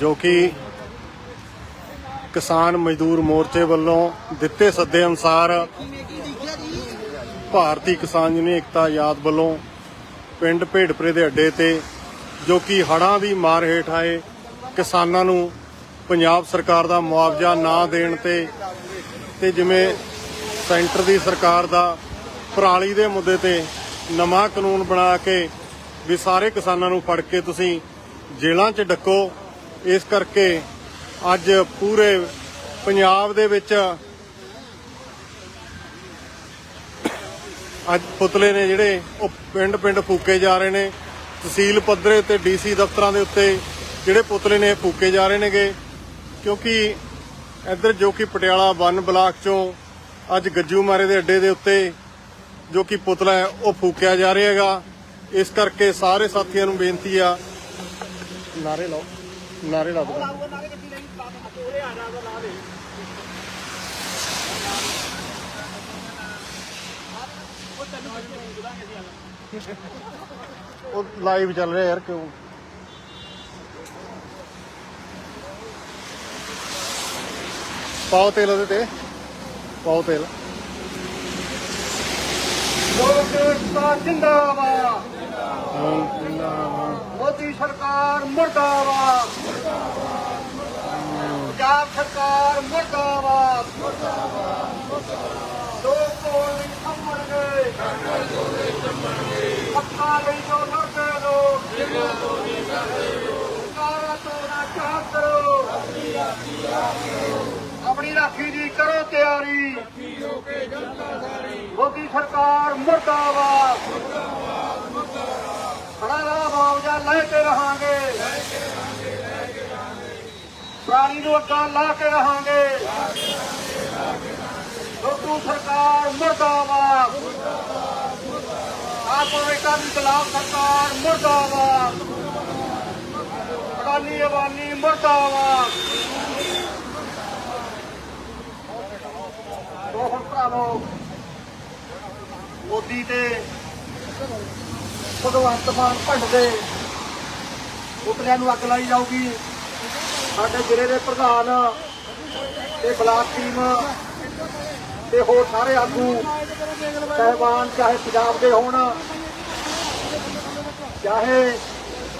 ਜੋ ਕਿ ਕਿਸਾਨ ਮਜ਼ਦੂਰ ਮੋਰਚੇ ਵੱਲੋਂ ਦਿੱਤੇ ਸੱਦੇ ਅਨੁਸਾਰ ਭਾਰਤੀ ਕਿਸਾਨ ਯੂਨੀਅਨ ਏਕਤਾ ਯਾਦ ਵੱਲੋਂ ਪਿੰਡ ਭੇਡਪਰੇ ਦੇ ਅੱਡੇ ਤੇ ਜੋ ਕਿ ਹੜ੍ਹਾਂ ਦੀ ਮਾਰ ਹੇਠ ਆਏ ਕਿਸਾਨਾਂ ਨੂੰ ਪੰਜਾਬ ਸਰਕਾਰ ਦਾ ਮੁਆਵਜ਼ਾ ਨਾ ਦੇਣ ਤੇ ਤੇ ਜਿਵੇਂ ਸੈਂਟਰ ਦੀ ਸਰਕਾਰ ਦਾ ਪਰਾਲੀ ਦੇ ਮੁੱਦੇ ਤੇ ਨਵਾਂ ਕਾਨੂੰਨ ਬਣਾ ਕੇ ਵੀ ਸਾਰੇ ਕਿਸਾਨਾਂ ਨੂੰ ਫੜ ਕੇ ਤੁਸੀਂ ਜੇਲ੍ਹਾਂ 'ਚ ਡੱਕੋ। ਇਸ ਕਰਕੇ ਅੱਜ ਪੂਰੇ ਪੰਜਾਬ ਦੇ ਵਿੱਚ ਅੱਜ ਪੁਤਲੇ ਨੇ ਜਿਹੜੇ ਉਹ ਪਿੰਡ ਪਿੰਡ ਫੂਕੇ ਜਾ ਰਹੇ ਨੇ। ਤਹਿਸੀਲ ਪੱਧਰੇ ਤੇ ਡੀਸੀ ਦਫ਼ਤਰਾਂ ਦੇ ਉੱਤੇ ਜਿਹੜੇ ਪੁਤਲੇ ਨੇ ਫੂਕੇ ਜਾ ਰਹੇ ਨੇਗੇ। ਕਿਉਂਕਿ ਇੱਧਰ ਜੋ ਕਿ ਪਟਿਆਲਾ ਵਨ ਬਲਾਕ ਚੋਂ ਅੱਜ ਗੱਜੂ ਮਾਰੇ ਦੇ ਅੱਡੇ ਦੇ ਉੱਤੇ ਜੋ ਕਿ ਪੁਤਲਾ ਹੈ, ਉਹ ਫੂਕਿਆ ਜਾ ਰਿਹਾ ਹੈਗਾ। ਇਸ ਕਰਕੇ ਸਾਰੇ ਸਾਥੀਆਂ ਨੂੰ ਬੇਨਤੀ ਆ ਨਾਰੇ ਲਾਓ ਨਾਰੇ ਲਾ ਦਿਓ। ਉਹ ਲਾਈਵ ਚੱਲ ਰਿਹਾ ਯਾਰ ਕਿਉਂ? ਪਾਓ ਤੇਲ ਉਹਦੇ ਤੇ। ਪਾਓ ਤੇਲ। ਲੋਕ ਏਕਤਾ ਜਿੰਦਾਬਾਦ। ਮੋਦੀ ਸਰਕਾਰ ਮੁਰਦਾਬਾਦ। ਪੰਜਾਬ ਸਰਕਾਰ ਮੁਰਦਾਬਾਦ। ਲੋਕ ਕੋਲ ਨਹੀਂ ਸੰਭਣਗੇ। ਹੱਕਾਂ ਲਈ ਜੋ ਲੜਦੇ ਲੋਕ ਸਰਕਾਰਾਂ ਤੋਂ ਨਾ ਚਾਹ ਕਰੋ। ਆਪਣੀ ਰਾਖੀ ਦੀ ਕਰੋ ਤਿਆਰੀ। ਮੋਦੀ ਸਰਕਾਰ ਮੁਰਦਾਬਾਦ ਬੜਾ ਦਾ ਮੁਆਵਜ਼ਾ ਲੈ ਕੇ ਰਹਾਂਗੇ। ਪ੍ਰਾਣੀ ਨੂੰ ਅੱਗਾ ਲਾ ਕੇ ਰਹਾਂਗੇ। ਲੋਕੂ ਸਰਕਾਰ ਮੁਰਦਾਬਾਦ। ਆਪੋ ਇਕਾਂ ਦੀ ਖਿਲਾਫ ਸਰਕਾਰ ਮੁਰਦਾਬਾਦ। ਅਡਾਨੀ ਅਬਾਨੀ ਮੁਰਦਾਬਾਦ। ਦੋ ਹੁਣ ਭਰਾਵੋ, ਮੋਦੀ ਤੇ ਭਗਵੰਤ ਮਾਨ ਭੰਡ ਪੁਤਲਿਆਂ ਨੂੰ ਅੱਗ ਲਾਈ ਜਾਊਗੀ। ਸਾਡੇ ਜ਼ਿਲ੍ਹੇ ਦੇ ਪ੍ਰਧਾਨ ਤੇ ਬਲਾਕ ਟੀਮ ਤੇ ਹੋਰ ਸਾਰੇ ਆਗੂ, ਸਹਿਬਾਨ, ਚਾਹੇ ਪੰਜਾਬ ਦੇ ਹੋਣ, ਚਾਹੇ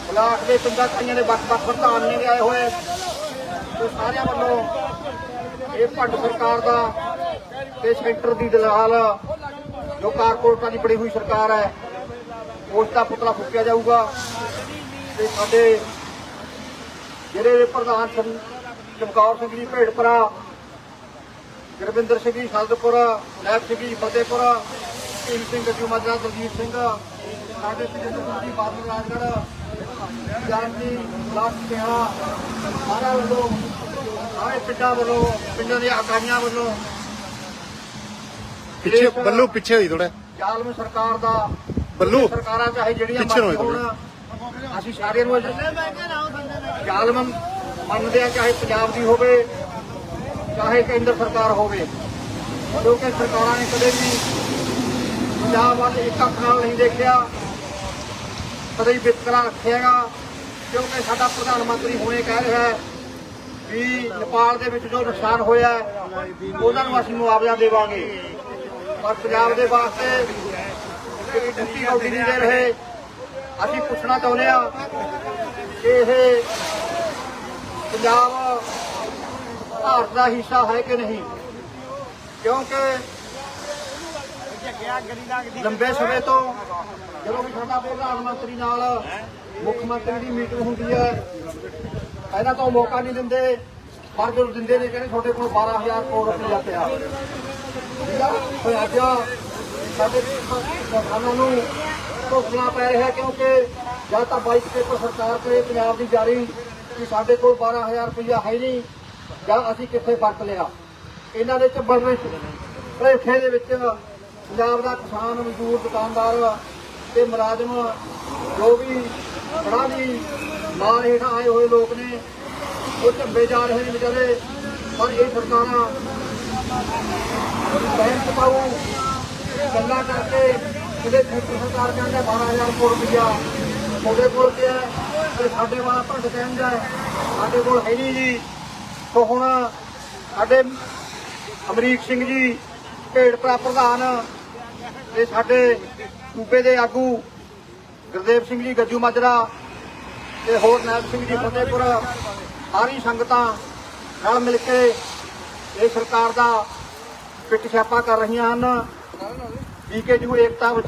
ਬਲਾਕ ਦੇ ਪਿੰਡਾਂ ਕਈਆਂ ਦੇ ਵੱਖ-ਵੱਖ ਪ੍ਰਧਾਨ ਨੇ ਆਏ ਹੋਏ ਤੇ ਸਾਰਿਆਂ ਵੱਲੋਂ ਇਹ ਭੰਡ ਸਰਕਾਰ ਦਾ ਤੇ ਸੈਂਟਰ ਦੀ ਦਲਾਲ ਜੋ ਕਾਰਪੋਰੇਟਾਂ ਦੀ ਬਣੀ ਹੋਈ ਸਰਕਾਰ ਹੈ, ਉਸ ਦਾ ਪੁਤਲਾ ਫੂਕਿਆ ਜਾਊਗਾ। ਤੇ ਸਾਡੇ ਜਿਹੜੇ ਪ੍ਰਧਾਨ ਚਮਕੌਰ ਸਿੰਘ ਜੀ ਭੇੜਪਰਾ ਗੁਰਵਿੰਦਰ ਸਿੰਘ ਜੀ ਸਲਦਪੁਰ ਨਾਇਬ ਸਿੰਘ ਜੀ ਫਤਿਹਪੁਰ ਭੀਮ ਸਿੰਘ ਗੱਜੂ ਮਾਜਰਾ ਦਲਜੀਤ ਸਿੰਘ ਸਾਡੇ ਸਿੰਘ ਜੀ ਬਾਦਲ ਰਾਜਗੜ੍ਹ ਜਾਨਜੀ ਲਾਟ ਸਿਆ ਸਾਰਾ ਵੱਲੋਂ ਸਾਰੇ ਪਿੰਡਾਂ ਵੱਲੋਂ ਪਿੰਡਾਂ ਦੀਆਂ ਇਕਾਈਆਂ ਵੱਲੋਂ ਪਿੱਛੇ ਬੱਲੂ ਪਿੱਛੇ ਹੋਈ ਥੋੜਾ ਜ਼ਾਲਮ ਸਰਕਾਰ ਦਾ ਬੱਲੂ ਸਰਕਾਰਾਂ ਚਾਹੇ ਜਿਹੜੀਆਂ ਮਰਜ਼ੀ ਹੋਣ ਅਸੀਂ ਸਾਰਿਆਂ ਨੂੰ ਜ਼ਾਲਮ ਮੰਨਦੇ ਆ ਚਾਹੇ ਪੰਜਾਬ ਦੀ ਹੋਵੇ, ਚਾਹੇ ਕੇਂਦਰ ਸਰਕਾਰ ਹੋਵੇ। ਕਿਉਂਕਿ ਸਰਕਾਰਾਂ ਨੇ ਕਦੇ ਵੀ ਪੰਜਾਬ ਵੱਲ ਇੱਕ ਅੱਖ ਨਾਲ ਨਹੀਂ ਦੇਖਿਆ, ਕਦੇ ਵਿਤਕਰਾ ਰੱਖਿਆਗਾ ਕਿਉਂਕਿ ਸਾਡਾ ਪ੍ਰਧਾਨ ਮੰਤਰੀ ਹੁਣੇ ਕਹਿ ਰਿਹਾ ਹੈ ਵੀ ਨੇਪਾਲ ਦੇ ਵਿੱਚ ਜੋ ਨੁਕਸਾਨ ਹੋਇਆ ਉਹਨਾਂ ਨੂੰ ਅਸੀਂ ਮੁਆਵਜ਼ਾ ਦੇਵਾਂਗੇ। ਪਰ ਪੰਜਾਬ ਦੇ ਵਾਸਤੇ ਇੱਕ ਟੁੱਟੀ ਨਹੀਂ ਦੇ ਰਹੇ। ਅਸੀਂ ਪੁੱਛਣਾ ਚਾਹੁੰਦੇ ਆ ਕਿ ਇਹ ਪੰਜਾਬ ਭਾਰਤ ਦਾ ਹਿੱਸਾ ਹੈ ਕਿ ਨਹੀਂ? ਕਿਉਂਕਿ ਲੰਬੇ ਸਮੇਂ ਤੋਂ ਜਦੋਂ ਵੀ ਸਾਡਾ ਪ੍ਰਧਾਨ ਮੰਤਰੀ ਨਾਲ ਮੁੱਖ ਮੰਤਰੀ ਦੀ ਮੀਟਿੰਗ ਹੁੰਦੀ ਹੈ ਪਹਿਲਾਂ ਤਾਂ ਉਹ ਮੌਕਾ ਨਹੀਂ ਦਿੰਦੇ, ਪਰ ਜਦੋਂ ਦਿੰਦੇ ਨੇ ਕਹਿੰਦੇ ਤੁਹਾਡੇ ਕੋਲ 12000 ਕਰੋੜ ਰੁਪਇਆ ਪਿਆ। ਠੀਕ ਆ ਅੱਜ ਸਾਡੇ ਕਿਸਾਨਾਂ ਨੂੰ ਭੁਗਤਣਾ ਪੈ ਰਿਹਾ ਕਿਉਂਕਿ ਜਾਂ ਤਾਂ ਬਾਈਕ ਪੇਪਰ ਸਰਕਾਰ ਕੋਲੇ ਪੰਜਾਬ ਦੀ ਜਾਰੀ ਕਿ ਸਾਡੇ ਕੋਲ 12000 ਰੁਪਇਆ ਹੈ ਨਹੀਂ ਜਾਂ ਅਸੀਂ ਕਿੱਥੇ ਵਰਤ ਲਿਆ। ਇਹਨਾਂ ਦੇ ਚ ਬੜਵੇਂ ਭਲੇਖੇ ਦੇ ਵਿੱਚ ਪੰਜਾਬ ਦਾ ਕਿਸਾਨ, ਮਜ਼ਦੂਰ, ਦੁਕਾਨਦਾਰ ਤੇ ਮੁਲਾਜ਼ਮ ਜੋ ਵੀ ਬੜਾ ਵੀ ਮਾਰ ਹੇਠਾਂ ਆਏ ਹੋਏ ਲੋਕ ਨੇ, ਉਹ ਝੰਬੇ ਜਾ ਰਹੇ ਨੇ ਵਿਚਾਰੇ। ਪਰ ਇਹ ਸਰਕਾਰਾਂ ਬੈਂਕ ਪਾਉ ਗੱਲਾਂ ਕਰਕੇ ਕਿਤੇ ਖੇਤੀ ਸਰਕਾਰ ਕਹਿੰਦੇ 12000 ਕਰੋੜ ਰੁਪਇਆ। ਤੁਹਾਡੇ ਕੋਲ ਤੇ ਹੈ? ਤੇ ਸਾਡੇ ਵਾਲਾ ਭੰਡ ਕਹਿੰਦਾ ਸਾਡੇ ਕੋਲ ਹੈ ਨਹੀਂ ਜੀ। ਸੋ ਹੁਣ ਸਾਡੇ ਅਮਰੀਕ ਸਿੰਘ ਜੀ ਢੇੜਪੁਰਾ ਪ੍ਰਧਾਨ, ਤੇ ਸਾਡੇ ਸੂਬੇ ਦੇ ਆਗੂ ਗੁਰਦੇਵ ਸਿੰਘ ਜੀ, ਗੱਜੂ ਮਾਜਰਾ, ਤੇ ਹੋਰ ਨਾਇਬ ਸਿੰਘ ਜੀ, ਫਤਿਹਪੁਰ, ਸਾਰੀ ਸੰਗਤਾਂ ਨਾਲ ਮਿਲ ਕੇ ਇਹ ਸਰਕਾਰ ਦਾ ਪਿੱਟ ਛਾਪਾ ਕਰ ਰਹੀਆਂ ਹਨ। ਬੀਕੇਯੂ ਏਕਤਾ ਵਿੱਚ।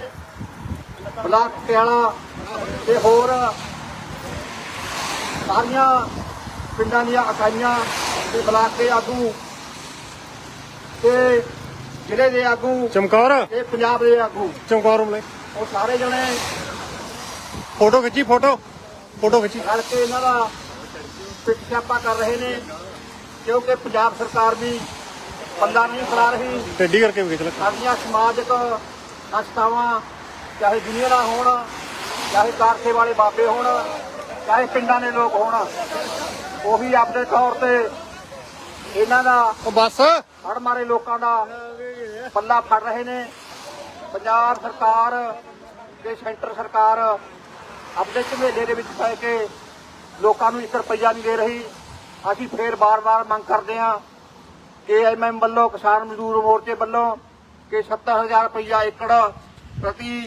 ਬਲਾਕ ਪਟਿਆਲਾ ਤੇ ਹੋਰ ਸਾਰੀਆਂ ਪਿੰਡਾਂ ਦੀਆਂ ਇਕਾਈਆਂ ਤੇ ਬਲਾਕ ਦੇ ਆਗੂ ਤੇ ਜ਼ਿਲ੍ਹੇ ਦੇ ਆਗੂ ਚਮਕੌਰ? ਤੇ ਪੰਜਾਬ ਦੇ ਆਗੂ। ਚਮਕੌਰ ਉਹ ਸਾਰੇ ਜਣੇ ਫੋਟੋ ਖਿੱਚੀ ਫੋਟੋ? ਫੋਟੋ ਖਿੱਚੀ। ਰਲ ਕੇ ਇਹਨਾਂ ਦਾ ਪਿੱਟ ਛਾਪਾ ਕਰ ਰਹੇ ਨੇ ਕਿਉਂਕਿ ਪੰਜਾਬ ਸਰਕਾਰ ਵੀ ਪੱਲਾ ਨਹੀਂ ਖੜਾ ਰਹੀ। ਟੱਡੀ ਕਰਕੇ ਵੀ ਖਿੱਚ ਲੈ। ਸਾਡੀਆਂ ਸਮਾਜਿਕ ਸੰਸਥਾਵਾਂ ਚਾਹੇ ਜੂਨੀਅਰਾਂ ਹੋਣ ਚਾਹੇ ਕਾਰਖੇ ਵਾਲੇ ਬਾਬੇ ਹੋਣ ਚਾਹੇ ਪਿੰਡਾਂ ਦੇ ਲੋਕ ਹੋਣ ਉਹ ਵੀ ਆਪਣੇ ਤੌਰ ਤੇ ਇਹਨਾਂ ਦਾ ਉਹ ਬੱਸ। ਹੜ ਮਾਰੇ ਲੋਕਾਂ ਦਾ ਪੱਲਾ ਫੜ ਰਹੇ ਨੇ। ਪੰਜਾਬ ਸਰਕਾਰ ਤੇ ਸੈਂਟਰ ਸਰਕਾਰ ਆਪਣੇ ਝਮੇਲੇ ਦੇ ਵਿੱਚ ਪੈ ਕੇ ਲੋਕਾਂ ਨੂੰ 1 ਰੁਪਈਆ ਨਹੀਂ ਦੇ ਰਹੀ। ਅਸੀਂ ਫੇਰ ਬਾਰ-ਬਾਰ ਮੰਗ ਕਰਦੇ ਹਾਂ ਏਐਮਐਮ ਵੱਲੋਂ ਕਿਸਾਨ ਮਜ਼ਦੂਰ ਮੋਰਚੇ ਵੱਲੋਂ ਕਿ 70000 ਰੁਪਈਆ ਏਕੜ ਪ੍ਰਤੀ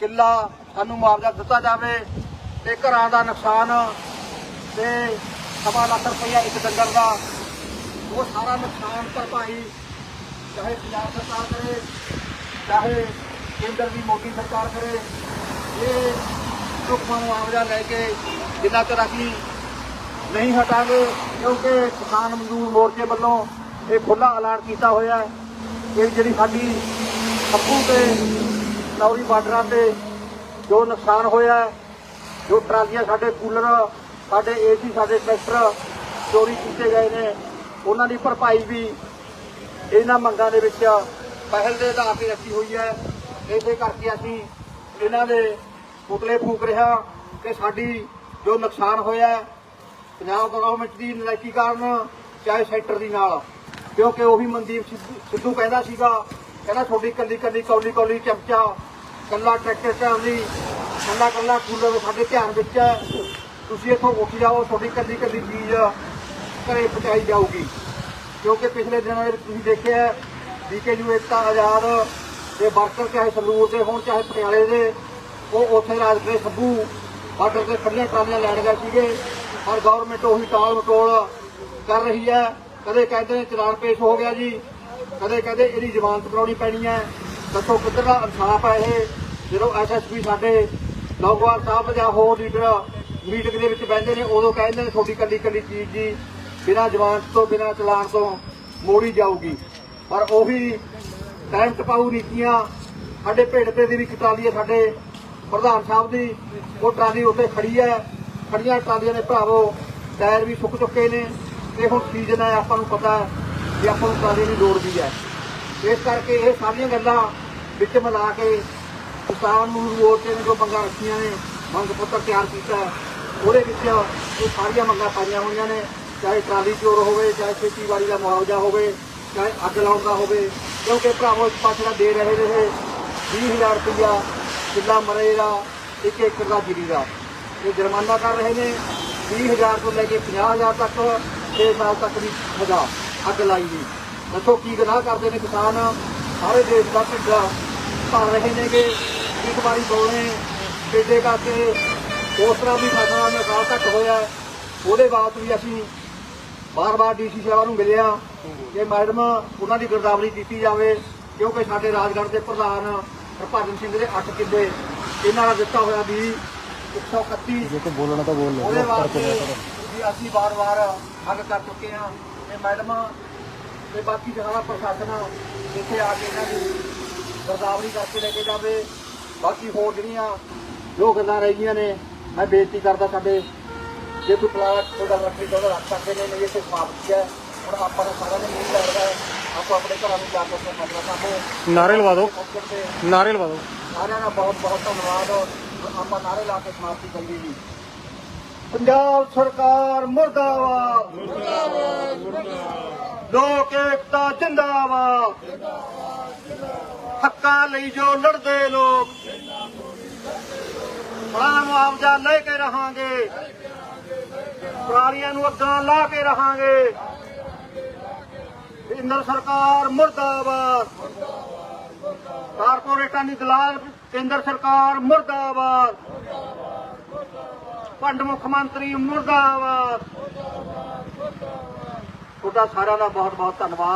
ਕਿੱਲਾ ਸਾਨੂੰ ਮੁਆਵਜ਼ਾ ਦਿੱਤਾ ਜਾਵੇ ਤੇ ਘਰਾਂ ਦਾ ਨੁਕਸਾਨ ਤੇ ਸਵਾ ਲੱਖ ਰੁਪਈਆ ਇੱਕ ਡੰਗਰ ਦਾ, ਉਹ ਸਾਰਾ ਨੁਕਸਾਨ ਭਰਪਾਈ ਚਾਹੇ ਪੰਜਾਬ ਸਰਕਾਰ ਕਰੇ, ਚਾਹੇ ਕੇਂਦਰ ਦੀ ਮੋਦੀ ਸਰਕਾਰ ਕਰੇ, ਇਹ ਸੁਖਮਨ ਮੁਆਵਜ਼ਾ ਲੈ ਕੇ ਜਿੰਨਾ ਚਿਰ ਅਸੀਂ ਨਹੀਂ ਹਟਾਂਗੇ, ਕਿਉਂਕਿ ਕਿਸਾਨ ਮਜ਼ਦੂਰ ਮੋਰਚੇ ਵੱਲੋਂ ਇਹ ਖੁੱਲਾ ਐਲਾਨ ਕੀਤਾ ਹੋਇਆ ਹੈ। ਕਿ ਜਿਹੜੀ ਸਾਡੀ ਸੱਪੂ ਤੇ ਲੌਰੀ ਬਾਰਡਰਾਂ ਤੇ ਜੋ ਨੁਕਸਾਨ ਹੋਇਆ ਹੈ, ਜੋ ਟਰਾਲੀਆਂ ਸਾਡੇ ਕੂਲਰ, ਸਾਡੇ ਏਸੀ ਸਾਡੇ ਟਰੈਕਟਰ ਚੋਰੀ ਕੀਤੇ ਗਏ ਨੇ, ਉਹਨਾਂ ਦੀ ਭਰਪਾਈ ਵੀ ਇਹਨਾਂ ਮੰਗਾਂ ਦੇ ਵਿੱਚ ਪਹਿਲ ਦੇ ਆਧਾਰ ਤੇ ਰੱਖੀ ਹੋਈ ਹੈ। ਇਸੇ ਕਰਕੇ ਅਸੀਂ ਇਹਨਾਂ ਦੇ ਪੁਤਲੇ ਫੂਕ ਰਿਹਾ ਕਿ ਸਾਡੀ ਜੋ ਨੁਕਸਾਨ ਹੋਇਆ ਪੰਜਾਬ ਗਵਰਨਮੈਂਟ ਦੀ ਨਲਾਇਕੀ ਕਾਰਨ, ਚਾਹੇ ਸੈਕਟਰ ਦੀ ਨਾਲ। ਕਿਉਂਕਿ ਉਹੀ ਮਨਦੀਪ ਸਿੱਧੂ- ਸਿੱਧੂ ਕਹਿੰਦਾ ਸੀਗਾ, ਕਹਿੰਦਾ ਤੁਹਾਡੀ ਕੱਲੀ ਕੱਲੀ ਕੌਲੀ ਕੌਲੀ ਚਮਚਾ, ਕੱਲਾ ਟਰੈਕਟਰ ਚੱਲਦੀ ਕੱਲਾ ਕੱਲਾ ਕੂਲਰ ਸਾਡੇ ਧਿਆਨ ਵਿੱਚ ਹੈ। ਤੁਸੀਂ ਇੱਥੋਂ ਉੱਠ ਜਾਓ, ਤੁਹਾਡੀ ਕੱਲੀ ਕੱਲੀ ਚੀਜ਼ ਘਰੇ ਪਹੁੰਚਾਈ ਜਾਊਗੀ। ਕਿਉਂਕਿ ਪਿਛਲੇ ਦਿਨਾਂ ਵਿੱਚ ਤੁਸੀਂ ਦੇਖਿਆ ਬੀਕੇਯੂ ਏਕਤਾ ਆਜ਼ਾਦ ਦੇ ਵਰਕਰ ਚਾਹੇ ਸੰਗਰੂਰ ਦੇ ਹੋਣ, ਚਾਹੇ ਪਟਿਆਲੇ ਦੇ, ਉਹ ਉੱਥੇ ਰਾਜਪੁਰੇ ਸੱਬੂ ਬਾਰਡਰ ਤੇ ਖੜੀਆਂ ਟਰਾਲੀਆਂ ਲੈਣ ਗਏ ਸੀਗੇ। ਪਰ ਗਵਰਨਮੈਂਟ ਉਹੀ ਟਾਲ ਮਟੋਲ ਕਰ ਰਹੀ ਹੈ। ਕਦੇ ਕਹਿੰਦੇ ਨੇ ਚਲਾਨ ਪੇਸ਼ ਹੋ ਗਿਆ ਜੀ, ਕਦੇ ਕਹਿੰਦੇ ਇਹਦੀ ਜ਼ਮਾਨਤ ਕਰਾਉਣੀ ਪੈਣੀ ਹੈ। ਦੱਸੋ ਕਿੱਧਰ ਦਾ ਇਨਸਾਫ ਹੈ ਇਹ? ਜਦੋਂ ਐਸਐਸਪੀ ਸਾਡੇ ਲੌਗਵਾਲ ਸਾਹਿਬ ਜਾਂ ਹੋਰ ਲੀਡਰ ਮੀਟਿੰਗ ਦੇ ਵਿੱਚ ਬੈਠਦੇ ਨੇ, ਉਦੋਂ ਕਹਿੰਦੇ ਨੇ ਤੁਹਾਡੀ ਕੱਲੀ ਕੱਲੀ ਚੀਜ਼ ਜੀ, ਬਿਨਾਂ ਜ਼ਮਾਨਤ ਤੋਂ, ਬਿਨਾਂ ਚਲਾਨ ਤੋਂ ਮੋੜੀ ਜਾਊਗੀ। ਪਰ ਉਹੀ ਟਾਈਮ ਟਪਾਊ ਨੀਤੀਆਂ ਸਾਡੇ ਭੇੜਪੇ ਦੀ ਵੀ ਇੱਕ ਟਰਾਲੀ ਹੈ, ਸਾਡੇ ਪ੍ਰਧਾਨ ਸਾਹਿਬ ਦੀ, ਉਹ ਟਰਾਲੀ ਉੱਤੇ ਖੜੀ ਹੈ। ਖੜੀਆਂ ਟਰਾਲੀਆਂ ਦੇ ਭਰਾਵੋ, ਟਾਇਰ ਵੀ ਸੁੱਕ ਚੁੱਕੇ ਨੇ। ਤੇ ਹੁਣ ਸੀਜ਼ਨ ਹੈ, ਆਪਾਂ ਨੂੰ ਪਤਾ ਹੈ ਕਿ ਆਪਾਂ ਨੂੰ ਟਰਾਲੀ ਦੀ ਲੋੜ ਵੀ ਹੈ। ਇਸ ਕਰਕੇ ਇਹ ਸਾਰੀਆਂ ਗੱਲਾਂ ਵਿੱਚ ਮਿਲਾ ਕੇ ਕਿਸਾਨ ਨੂੰ ਮੋਰਚੇ ਨੇ ਜੋ ਮੰਗਾਂ ਰੱਖੀਆਂ ਨੇ, ਮੰਗ ਪੱਤਰ ਤਿਆਰ ਕੀਤਾ ਉਹਦੇ ਵਿੱਚ ਇਹ ਸਾਰੀਆਂ ਮੰਗਾਂ ਪਾਈਆਂ ਹੋਈਆਂ ਨੇ, ਚਾਹੇ ਟਰਾਲੀ ਚੋਰ ਹੋਵੇ, ਚਾਹੇ ਖੇਤੀਬਾੜੀ ਦਾ ਮੁਆਵਜ਼ਾ ਹੋਵੇ, ਚਾਹੇ ਅੱਗ ਲਾਉਣ ਦਾ ਹੋਵੇ। ਕਿਉਂਕਿ ਭਰਾਵੋ, ਇਸ ਪਾਸੇ ਦਾ ਦੇ ਰਹੇ ਰਹੇ 20000 ਰੁਪਇਆ ਕਿੱਲਾ ਮਰੇ ਦਾ, ਇੱਕ ਏਕੜ ਦਾ ਜੀਰੀ ਦਾ। ਇਹ ਜੁਰਮਾਨਾ ਕਰ ਰਹੇ ਨੇ 20000 ਤੋਂ ਲੈ ਕੇ 50000 ਤੱਕ 6 ਸਾਲ ਤੱਕ ਦੀ ਸਜ਼ਾ ਅੱਗ ਲਾਈ ਦੀ ਦੱਸੋ ਕੀ ਗੁਨਾਹ ਕਰਦੇ ਨੇ ਕਿਸਾਨ? ਸਾਰੇ ਦੇਸ਼ ਦਾ ਢਿੱਡ ਭਰ ਰਹੇ ਨੇਗੇ। ਇੱਕ ਵਾਰੀ ਬੋਲੇ ਪੇਡੇ ਕਰਕੇ ਉਸ ਤਰ੍ਹਾਂ ਵੀ ਫਸਲਾਂ ਦਾ ਨੁਕਸਾਨ ਘੱਟ ਹੋਇਆ। ਉਹਦੇ ਬਾਅਦ ਵੀ ਅਸੀਂ ਬਾਰ-ਬਾਰ ਡੀਸੀ ਸਾਹਿਬ ਨੂੰ ਮਿਲਿਆ ਕਿ ਮੈਡਮ ਉਹਨਾਂ ਦੀ ਗਿਰਦਾਵਰੀ ਕੀਤੀ ਜਾਵੇ ਕਿਉਂਕਿ ਸਾਡੇ ਰਾਜਗੜ੍ਹ ਦੇ ਪ੍ਰਧਾਨ ਹਰਭਜਨ ਸਿੰਘ ਦੇ 8 ਕਿੱਲੇ ਇਹਨਾਂ ਦਾ ਦਿੱਤਾ ਹੋਇਆ ਵੀ 131 ਜੇ ਕੋ ਬੋਲਣਾ ਤਾਂ ਬੋਲ ਉਹਦੇ ਵਾਸਤੇ ਵੀ ਅਸੀਂ ਵਾਰ-ਵਾਰ ਹੱਲ ਕਰ ਚੁੱਕੇ ਹਾਂ ਤੇ ਮੈਡਮ ਤੇ ਬਾਕੀ ਸਾਰਾ ਪ੍ਰਸ਼ਾਸਨ ਇੱਥੇ ਆ ਕੇ ਇਹਨਾਂ ਦੀ ਗਰਦਾਵਰੀ ਕਰਕੇ ਲੈ ਕੇ ਜਾਵੇ। ਬਾਕੀ ਹੋਰ ਜਿਹੜੀਆਂ ਜੋ ਗੱਲਾਂ ਰਹਿ ਗਈਆਂ ਨੇ ਮੈਂ ਬੇਨਤੀ ਕਰਦਾ ਸਾਡੇ ਜੇ ਕੋਈ ਪਲਾਟ ਤੁਹਾਡਾ ਰੱਖੀ ਤਾਂ ਉਹਦਾ ਰੱਖ ਸਕਦੇ ਨੇ ਨਹੀਂ ਇੱਥੇ ਸਮਾਪਤੀ ਹੈ। ਹੁਣ ਆਪਾਂ ਨੂੰ ਸਾਰਾ ਨਹੀਂ ਲੱਗਦਾ ਹੈ ਆਪਾਂ ਆਪਣੇ ਘਰਾਂ ਨੂੰ ਜਾ ਕੇ ਮਸਲਾ ਕੰਮ ਨਾਰੇ ਲਵਾ ਦਿਓ। ਨਾਰੇ ਲਵਾ ਦਿਓ। ਸਾਰਿਆਂ ਦਾ ਬਹੁਤ ਬਹੁਤ ਧੰਨਵਾਦ। ਆਪਾਂ ਨਾਰੇ ਲਾ ਕੇ ਸਮਾਪਤੀ ਕਰੀਏ ਜੀ। ਪੰਜਾਬ ਸਰਕਾਰ ਮੁਰਦਾਬਾਦ। ਮੁਰਦਾਬਾਦ ਲੋਕ ਏਕਤਾ ਜਿੰਦਾਬਾਦ। ਹੱਕਾਂ ਲਈ ਜੋ ਲੜਦੇ ਲੋਕ। ਬੜਾ ਮੁਆਵਜ਼ਾ ਲੈ ਕੇ ਰਹਾਂਗੇ। ਵਪਾਰੀਆਂ ਨੂੰ ਅੱਗਾਂ ਲਾ ਕੇ ਰਹਾਂਗੇ। ਕੇਂਦਰ ਸਰਕਾਰ ਮੁਰਦਾਬਾਦ। ਕਾਰਪੋਰੇਟਾਂ ਦੀ ਦਲਾਲ ਕੇਂਦਰ ਸਰਕਾਰ ਮੁਰਦਾਬਾਦ। ਪੰਡ ਮੁੱਖ ਮੰਤਰੀ ਮੁਰਦਾਬਾਦ। ਤੁਹਾਡਾ ਸਾਰਿਆਂ ਦਾ ਬਹੁਤ ਬਹੁਤ ਧੰਨਵਾਦ।